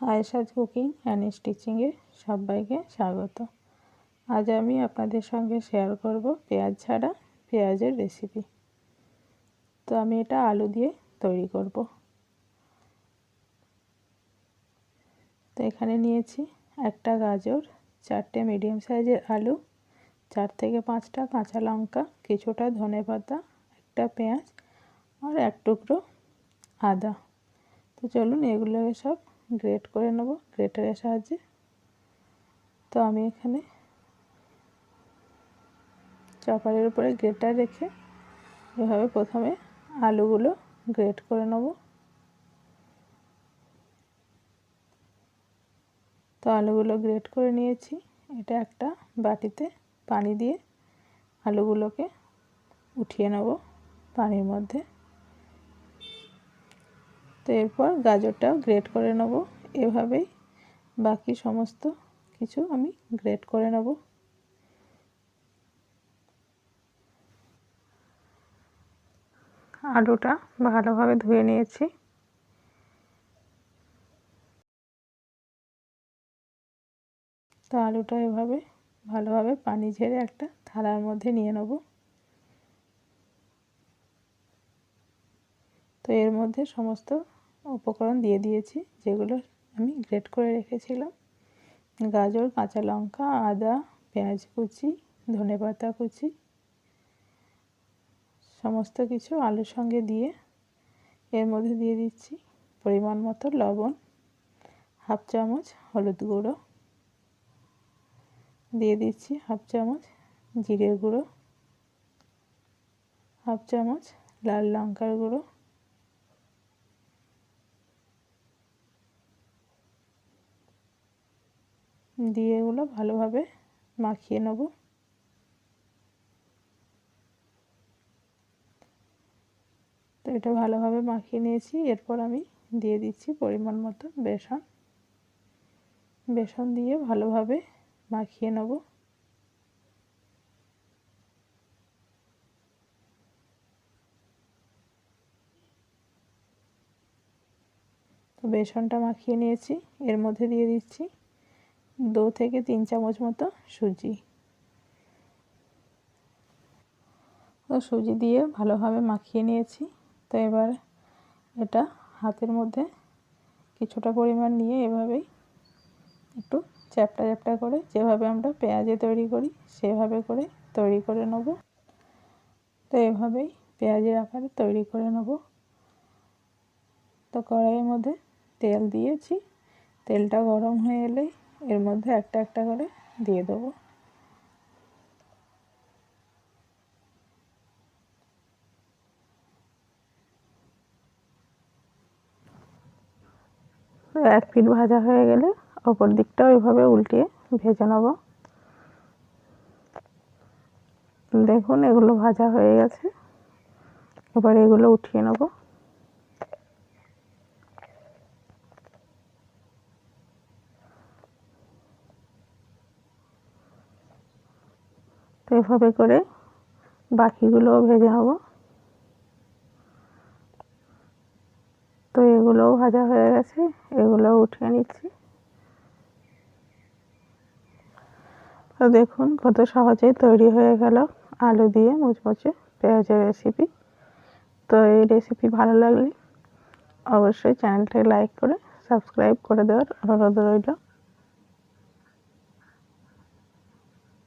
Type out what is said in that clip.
আয়েশাজ cooking and স্টিচিংয়ে সবাইকে স্বাগত। আজ আমি আপনাদের সঙ্গে শেয়ার করব পেঁয়াজ ছাড়া পেঁয়াজের রেসিপি তো আমি এটা আলু দিয়ে তৈরি করব। তো এখানে নিয়েছি একটা গাজর, চারটে মিডিয়াম সাইজের আলু, চার থেকে পাঁচটা কাঁচা লঙ্কা, কিছুটা ধনে পাতা, একটা পেঁয়াজ আর এক টুকরো আদা। তো চলুন এগুলোকে সব গ্রেট করে নেব গ্রেটারের সাহায্যে। তো আমি এখানে চপারের উপরে গ্রেটার রেখে এভাবে প্রথমে আলুগুলো গ্রেট করে নেব। তো আলুগুলো গ্রেট করে নিয়েছি। এটা একটা বাটিতে পানি দিয়ে আলুগুলোকে উঠিয়ে নেব পানির মধ্যে। তো এরপর গাজরটাও গ্রেট করে নেব। এভাবেই বাকি সমস্ত কিছু আমি গ্রেট করে নেব। আলুটা ভালোভাবে ধুয়ে নিয়েছি। তো আলুটা এভাবে ভালোভাবে পানি ঝেড়ে একটা থালার মধ্যে নিয়ে নেব। তো এর মধ্যে সমস্ত উপকরণ দিয়ে দিয়েছি, যেগুলো আমি গ্রেট করে রেখেছিলাম। গাজর, কাঁচা লঙ্কা, আদা, পেঁয়াজ কুচি, ধনে পাতা কুচি, সমস্ত কিছু আলুর সঙ্গে দিয়ে এর মধ্যে দিয়ে দিচ্ছি। পরিমাণ মতো লবণ, হাফ চামচ হলুদ গুঁড়ো, দিয়ে দিচ্ছি হাফ চামচ জিরের গুঁড়ো, হাফ চামচ লাল লঙ্কার গুঁড়ো দিয়ে এগুলো ভালোভাবে মাখিয়ে নেব। তো এটা ভালোভাবে মাখিয়ে নিয়েছি, এরপর আমি দিয়ে দিচ্ছি পরিমাণ মতো বেসন। বেসন দিয়ে ভালোভাবে মাখিয়ে নেব। তো বেসনটা মাখিয়ে নিয়েছি, এর মধ্যে দিয়ে দিচ্ছি দু থেকে তিন চামচ মতো সুজি। তো সুজি দিয়ে ভালোভাবে মাখিয়ে নিয়েছি। তো এবার এটা হাতের মধ্যে কিছুটা পরিমাণ নিয়ে এভাবেই একটু চ্যাপটা চ্যাপটা করে যেভাবে আমরা পেঁয়াজে তৈরি করি, সেভাবে করে তৈরি করে নেব। তো এভাবেই পেঁয়াজের আকারে তৈরি করে নেব। তো কড়াইয়ের মধ্যে তেল দিয়েছি। তেলটা গরম হয়ে এলেই এর মধ্যে একটা একটা করে দিয়ে দেবো। এক পিঠ ভাজা হয়ে গেলে অপর দিকটাও ওইভাবে উল্টিয়ে ভেজে নেব। দেখুন এগুলো ভাজা হয়ে গেছে। এবার এগুলো উঠিয়ে নেব। তো এভাবে করে বাকিগুলোও ভেজে হব তো এগুলোও ভাজা হয়ে গেছে, এগুলোও উঠিয়ে নিচ্ছি। তো দেখুন কত সহজেই তৈরি হয়ে গেল আলু দিয়ে মুচমুচে পেঁয়াজের রেসিপি তো এই রেসিপি ভালো লাগলে অবশ্যই চ্যানেলটাকে লাইক করে সাবস্ক্রাইব করে দেওয়ার অনুরোধ রইল।